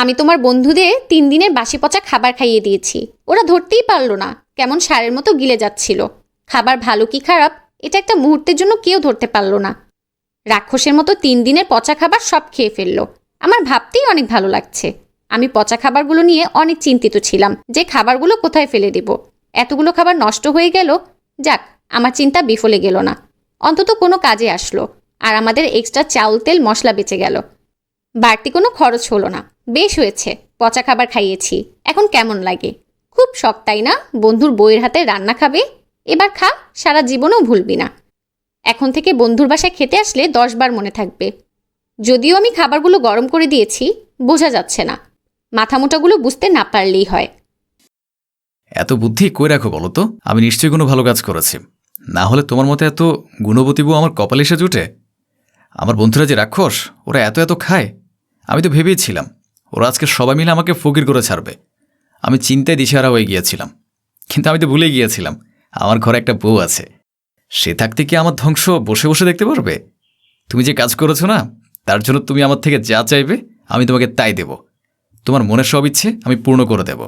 আমি তোমার বন্ধুদের তিন দিনের বাসি পচা খাবার খাইয়ে দিয়েছি। ওরা ধরতেই পারল না, কেমন সারের মতো গিলে যাচ্ছিল। খাবার ভালো কি খারাপ, এটা একটা মুহূর্তের জন্য কেউ ধরতে পারল না। রাক্ষসের মতো তিন দিনের পচা খাবার সব খেয়ে ফেলল। আমার ভাবতেই অনেক ভালো লাগছে। আমি পচা খাবারগুলো নিয়ে অনেক চিন্তিত ছিলাম যে খাবারগুলো কোথায় ফেলে দেব। এতগুলো খাবার নষ্ট হয়ে গেল, যাক, আমার চিন্তা বিফলে গেল না। অন্তত কোনো কাজে আসলো, আর আমাদের এক্সট্রা চাউল তেল মশলা বেঁচে গেল। বাড়তি কোনো খরচ হলো না। বেশ হয়েছে, পচা খাবার খাইয়েছি। এখন কেমন লাগে? খুব শখ, তাই না? বন্ধুর বইয়ের হাতে রান্না খাবে? এবার খা, সারা জীবনেও ভুলবি না। এখন থেকে বন্ধুর বাসায় খেতে আসলে দশবার মনে থাকবে। যদিও আমি খাবারগুলো গরম করে দিয়েছি, বোঝা যাচ্ছে না। মাথামোটাগুলো বুঝতে না পারলেই হয়। এত বুদ্ধি কই রাখো বলো তো? আমি নিশ্চয়ই কোনো ভালো কাজ করেছি। না হলে তোমার মতো এত গুণবতী বউ আমার কপালে এসে জুটে? আমার বন্ধুরা যে রাক্ষস, ওরা এত এত খায়। আমি তো ভেবেইছিলাম ওরা আজকে সবাই মিলে আমাকে ফকির করে ছাড়বে। আমি চিন্তায় দিশেহারা হয়ে গিয়েছিলাম, কিন্তু আমি তো ভুলে গিয়েছিলাম, আমার ঘরে একটা বউ আছে। সে থাকতে কি আমার ধ্বংস বসে বসে দেখতে পারবে? তুমি যে কাজ করেছ না, তার জন্য তুমি আমার থেকে যা চাইবে, আমি তোমাকে তাই দেব। তোমার মনের সব ইচ্ছে আমি পূর্ণ করে দেব।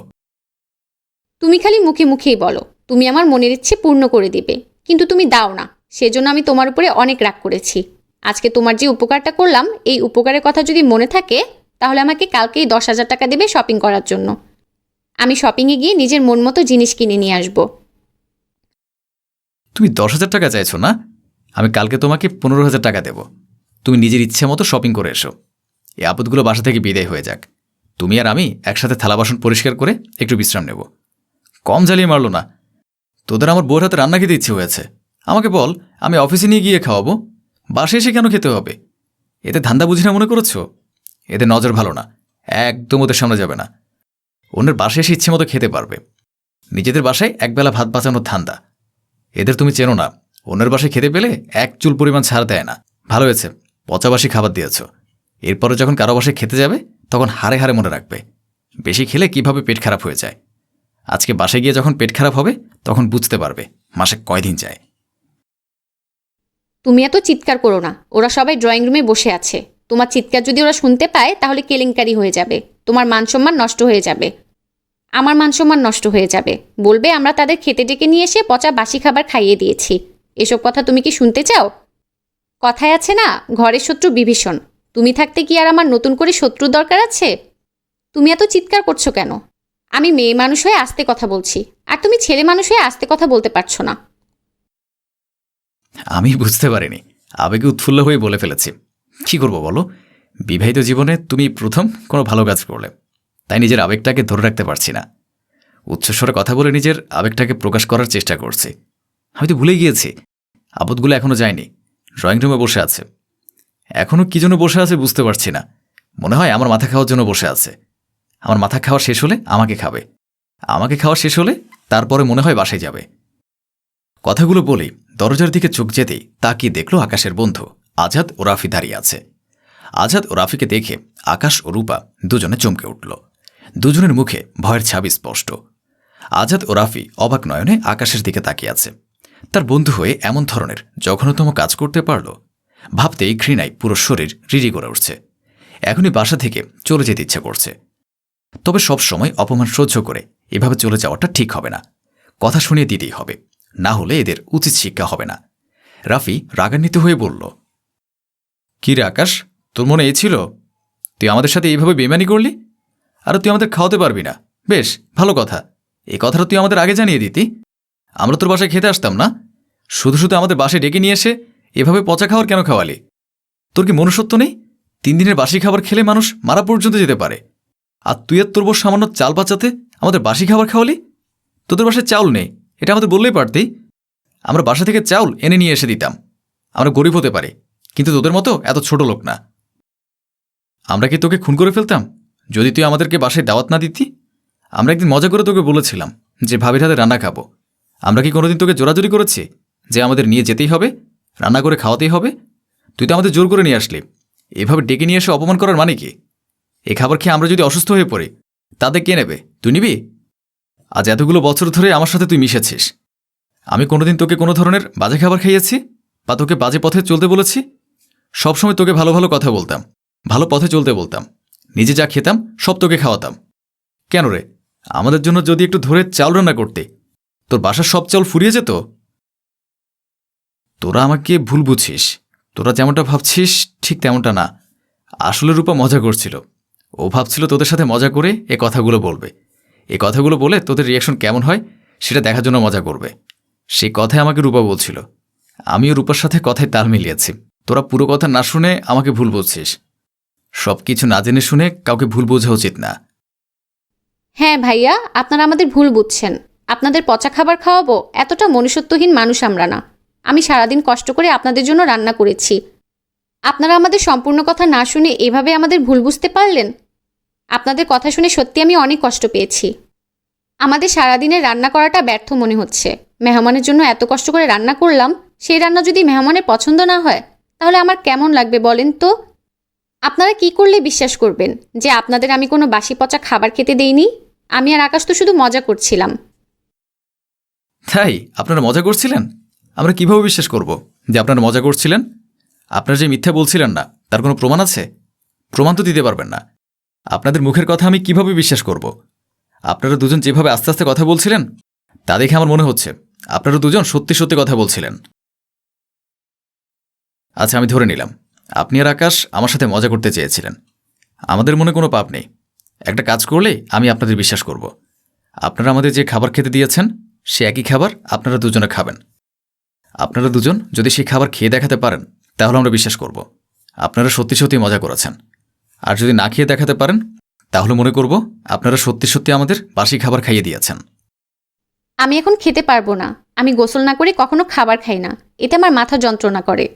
তুমি খালি মুখে মুখেই বলো, তুমি আমার মনের ইচ্ছে পূর্ণ করে দিবে, কিন্তু তুমি দাও না, সেজন্য আমি তোমার উপরে অনেক রাগ করেছি। আজকে তোমার যে উপকারটা করলাম, এই উপকারের কথা যদি মনে থাকে, তাহলে আমাকে কালকেই দশ হাজার টাকা দেবে শপিং করার জন্য। আমি শপিংয়ে গিয়ে নিজের মন মতো জিনিস কিনে নিয়ে আসব। তুমি দশ হাজার টাকা চাইছো না? আমি কালকে তোমাকে পনেরো হাজার টাকা দেব। তুমি নিজের ইচ্ছে মতো শপিং করে এসো। এই আপদগুলো বাসা থেকে বিদায় হয়ে যাক। তুমি আর আমি একসাথে থালা বাসন পরিষ্কার করে একটু বিশ্রাম নেব। কম জ্বালিয়ে মারলো না। তোদের আমার বউর হাতে রান্না খেতে ইচ্ছে হয়েছে। আমাকে বল, আমি অফিসে নিয়ে গিয়ে খাওয়াবো? বাসে এসে কেন খেতে হবে? এতে ধান্দা বুঝি না মনে করেছ? এতে নজর ভালো না। একদম ওদের সামনে যাবে না। অন্যের বাসে এসে ইচ্ছে মতো খেতে পারবে। নিজেদের বাসায় একবেলা ভাত বাঁচানোর ধান্দা। এদের তুমি চেনো না। অন্যের বাসায় খেতে পেলে এক চুল পরিমাণ ছাড় দেয় না। ভালো হয়েছে। পচাবাসি খাবার দিয়েছ। এরপরে যখন কারও বাসায় খেতে যাবে, তখন হারে হারে মনে রাখবে। বেশি খেলে কীভাবে পেট খারাপ হয়ে যায়? আজকে বাসায় গিয়ে যখন পেট খারাপ হবে, তখন বুঝতে পারবে মাসে কয়দিন যায়। তুমি এত চিৎকার করো না। ওরা সবাই ড্রয়িং রুমে বসে আছে। তোমার চিৎকার যদি ওরা শুনতে পায়, তাহলে কেলেঙ্কারি হয়ে যাবে। তোমার মানসম্মান নষ্ট হয়ে যাবে। আমার মানসম্মান নষ্ট হয়ে যাবে। বলবে, আমরা তাদের খেতে ডেকে নিয়ে এসে পচা বাসি খাবার খাইয়ে দিয়েছি। এসব কথা তুমি কি শুনতে চাও? কথায় আছে না, ঘরের শত্রু বিভীষণ। তুমি থাকতে কি আর আমার নতুন করে শত্রুর দরকার আছে? তুমি এত চিৎকার করছ কেন? আমি মেয়ে মানুষ হয়ে আস্তে কথা বলছি। আর তুমি ছেলে মানুষ হয়ে আস্তে কথা বলতে পারছ না। আমি বুঝতে পারিনি। আবেগে উৎফুল্ল হয়ে বলে ফেলেছি। কি করব বলো? বিবাহিত জীবনে তুমি প্রথম কোনো ভালো কাজ করলে। তাই নিজের আবেগটাকে ধরে রাখতে পারছি না। উচ্চস্বরে কথা বলে নিজের আবেগটাকে প্রকাশ করার চেষ্টা করছি। আমি তো ভুলে গিয়েছি। আপদগুলো এখনও যায়নি। ড্রয়িং রুমে বসে আছে। এখনও কী জন্য বসে আছে বুঝতে পারছি না। মনে হয় আমার মাথা খাওয়ার জন্য বসে আছে। আমার মাথা খাওয়া শেষ হলে আমাকে খাবে। আমাকে খাওয়া শেষ হলে তারপরে মনে হয় বাসায় যাবে। কথাগুলো বলেই দরজার দিকে চোখ যেতেই তাকিয়ে দেখল আকাশের বন্ধু, আজাদ ও রাফি দাঁড়িয়ে আছে। আজাদ ও রাফিকে দেখে আকাশ ও রূপা দুজনে চমকে উঠল। দুজনের মুখে ভয়ের ছাবি স্পষ্ট। আজাদ ও রাফি অবাক নয়নে আকাশের দিকে তাকিয়ে আছে। তার বন্ধু হয়ে এমন ধরনের জঘন্যতম কাজ করতে পারল। ভাবতেই ঘৃণায় পুরো শরীর রিরি করে উঠছে। এখনই বাসা থেকে চলে যেতে ইচ্ছে করছে। তবে সব সময় অপমান সহ্য করে এভাবে চলে যাওয়াটা ঠিক হবে না। কথা শুনিয়ে দিতেই হবে। না হলে এদের উচিত শিক্ষা হবে না। রাফি রাগান্বিত হয়ে বলল, কি রে আকাশ, তোর মনে এ ছিল? তুই আমাদের সাথে এইভাবে বেমানি করলি? আর তুই আমাদের খাওয়াতে পারবি না। বেশ, ভালো কথা। এই কথাটা তুই আমাদের আগে জানিয়ে দিতি। আমরা তোর বাসায় খেতে আসতাম না? শুধু শুধু আমাদের বাসে ডেকে নিয়ে এসে এভাবে পচা খাওয়ার কেন খাওয়ালি? তোর কি মনুষ্যত্ব নেই? তিন দিনের বাসি খাবার খেলে মানুষ মারা পর্যন্ত যেতে পারে। আর তুই আর তোর সামান্য চাল বাঁচাতে আমাদের বাসি খাবার খাওয়ালি? তোদের বাসায় চাউল নেই। এটা আমাদের বললেই পারতি। আমরা বাসা থেকে চাউল এনে নিয়ে এসে দিতাম। আমরা গরিব হতে পারি, কিন্তু তোদের মতো এত ছোট লোক না। আমরা কি তোকে খুন করে ফেলতাম? যদি তুই আমাদেরকে বাসায় দাওয়াত না দিতি? আমরা একদিন মজা করে তোকে বলেছিলাম যে ভাবির হাতে রান্না খাব। আমরা কি কোনোদিন তোকে জোরাজুরি করেছি যে আমাদের নিয়ে যেতেই হবে, রান্না করে খাওয়াতেই হবে? তুই তো আমাদের জোর করে নিয়ে আসলি। এভাবে ডেকে নিয়ে এসে অপমান করার মানে কি? এই খাবার খেয়ে আমরা যদি অসুস্থ হয়ে পড়ি তাতে কে নেবে? তুই নিবি? আজ এতগুলো বছর ধরে আমার সাথে তুই মিশেছিস। আমি কোনোদিন তোকে কোনো ধরনের বাজে খাবার খাইয়েছি বা তোকে বাজে পথে চলতে বলেছি? সবসময় তোকে ভালো ভালো কথা বলতাম, ভালো পথে চলতে বলতাম, নিজে যা খেতাম, সব তোকে খাওয়াতাম। কেন রে? আমাদের জন্য যদি একটু ধরে চাল রান্না করতে, তোর বাসার সব চাল ফুরিয়ে যেত? তোরা আমাকে ভুল বুঝছিস তোরা যেমনটা ভাবছিস ঠিক তেমনটা না। আসলে রূপা মজা করছিল। ও ভাবছিল তোদের সাথে মজা করে এ কথাগুলো বলবে। এ কথাগুলো বলে তোদের রিয়াকশন কেমন হয় সেটা দেখার জন্য মজা করবে। সেই কথায় আমাকে রূপা বলছিল। আমিও রূপার সাথে কথায় তাল মিলিয়েছি। তোরা পুরো কথা না শুনে আমাকে ভুল বলছিস সব কিছু না জেনে শুনে কাউকে ভুল বোঝা উচিত না। হ্যাঁ ভাইয়া, আপনারা আমাদের ভুল বুঝছেন। আপনাদের পচা খাবার খাওয়াবো এতটা মনুষ্যত্বহীন মানুষ আমরা না। আমি সারাদিন কষ্ট করে আপনাদের জন্য রান্না করেছি। আপনারা আমাদের সম্পূর্ণ কথা না শুনে এভাবে আমাদের ভুল বুঝতে পারলেন? আপনাদের কথা শুনে সত্যি আমি অনেক কষ্ট পেয়েছি। আমাদের সারাদিনের রান্না করাটা ব্যর্থ মনে হচ্ছে। মেহমানের জন্য এত কষ্ট করে রান্না করলাম, সেই রান্না যদি মেহমানের পছন্দ না হয়, তাহলে আমার কেমন লাগবে বলেন তো? আপনারা কি করলে বিশ্বাস করবেন যে আপনাদের আমি কোনো বাসি পচা খাবার খেতে দেইনি? আমি আর আকাশ তো শুধু মজা করছিলাম। তাই? আপনারা মজা করছিলেন? আমরা কীভাবে বিশ্বাস করব যে আপনারা মজা করছিলেন? আপনারা যে মিথ্যা বলছিলেন না, তার কোনো প্রমাণ আছে? প্রমাণ তো দিতে পারবেন না। আপনাদের মুখের কথা আমি কীভাবে বিশ্বাস করব? আপনারা দুজন যেভাবে আস্তে আস্তে কথা বলছিলেন, তা দেখে আমার মনে হচ্ছে আপনারা দুজন সত্যি সত্যি কথা বলছিলেন। আচ্ছা আমি ধরে নিলাম। আপনি আর আকাশ আমার সাথে মজা করতে চেয়েছিলেন। আমাদের মনে কোনো পাপ নেই। একটা কাজ করলেই আমি আপনাদের বিশ্বাস করব। আপনারা আমাদের যে খাবার খেতে দিয়েছেন, সে একই খাবার আপনারা দুজনে খাবেন। আপনারা দুজন যদি সেই খাবার খেয়ে দেখাতে পারেন, তাহলে আমরা বিশ্বাস করব। আপনারা সত্যি সত্যি মজা করেছেন। আর যদি না খেয়ে দেখাতে পারেন তাহলে মনে করব আপনারা সত্যি সত্যি আমাদের বাসি খাবার খাইয়ে দিয়েছেন। আমি এখন খেতে পারব না। আমি গোসল না করে কখনো খাবার খাই না। এতে আমার মাথা যন্ত্রণা করে।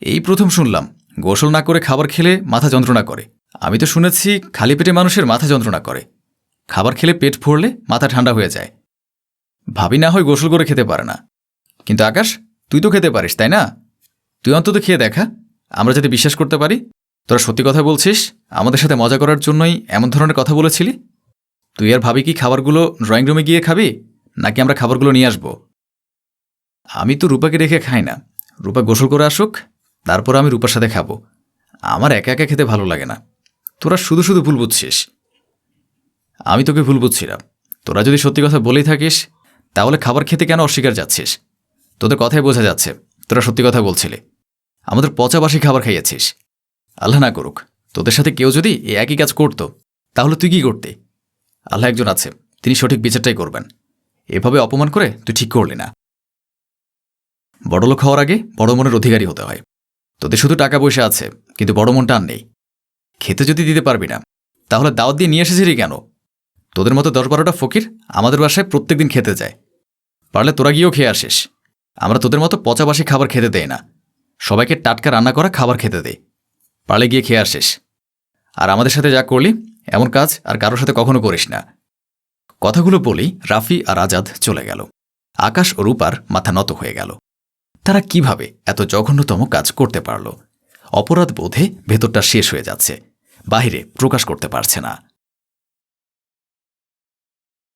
এই প্রথম শুনলাম গোসল না করে খাবার খেলে মাথা যন্ত্রণা করে। আমি তো শুনেছি খালি পেটে মানুষের মাথা যন্ত্রণা করে। খাবার খেলে পেট ফুরলে মাথা ঠান্ডা হয়ে যায়। ভাবি না হয় গোসল করে খেতে পারে না। কিন্তু আকাশ তুই তো খেতে পারিস তাই না? তুই অন্তত খেয়ে দেখা। আমরা যাতে বিশ্বাস করতে পারি তোরা সত্যি কথা বলছিস? আমাদের সাথে মজা করার জন্যই এমন ধরনের কথা বলেছিলি? তুই আর ভাবি কি খাবারগুলো ড্রয়িং রুমে গিয়ে খাবি? নাকি আমরা খাবারগুলো নিয়ে আসব? আমি তো রূপাকে রেখে খাই না। রূপা গোসল করে আসুক, তারপর আমি রূপার সাথে খাব। আমার একা একা খেতে ভালো লাগে না। তোরা শুধু শুধু ভুল বুঝছিস। আমি তোকে ভুল বুঝছিলাম। তোরা যদি সত্যি কথা বলেই থাকিস, তাহলে খাবার খেতে কেন অস্বীকার যাচ্ছিস? তোদের কথাই বোঝা যাচ্ছে। তোরা সত্যি কথা বলছিলি। আমাদের পচাবাসি খাবার খাইয়েছিস। আল্লাহ না করুক, তোদের সাথে কেউ যদি এই একই কাজ করতো, তাহলে তুই কি করতে? আল্লাহ একজন আছে, তিনি সঠিক বিচারটাই করবেন। এভাবে অপমান করে তুই ঠিক করলি না। বড়লোক হওয়ার আগে বড় মনের অধিকারী হতে হয়। তোদের শুধু টাকা পয়সা আছে, কিন্তু বড় মনটা আর নেই। খেতে যদি দিতে পারবি না, তাহলে দাওয়াত দিয়ে নিয়ে এসেছিলি কেন? তোদের মতো দশ বারোটা ফকির আমাদের বাসায় প্রত্যেকদিন খেতে যায়। পারলে তোরা গিয়েও খেয়ে আসিস। আমরা তোদের মতো পচাবাসি খাবার খেতে দেয় না। সবাইকে টাটকা রান্না করা খাবার খেতে দেয় পারলে গিয়ে খেয়ে আসিস আর আমাদের সাথে যা করলি, এমন কাজ আর কারোর সাথে কখনো করিস না। কথাগুলো বলি, রাফি আর আজাদ চলে গেল। আকাশ ও রূপার মাথা নত হয়ে গেল। তারা কীভাবে এত জঘন্যতম কাজ করতে পারল? অপরাধ বোধে ভেতরটা শেষ হয়ে যাচ্ছে। বাহিরে প্রকাশ করতে পারছে না।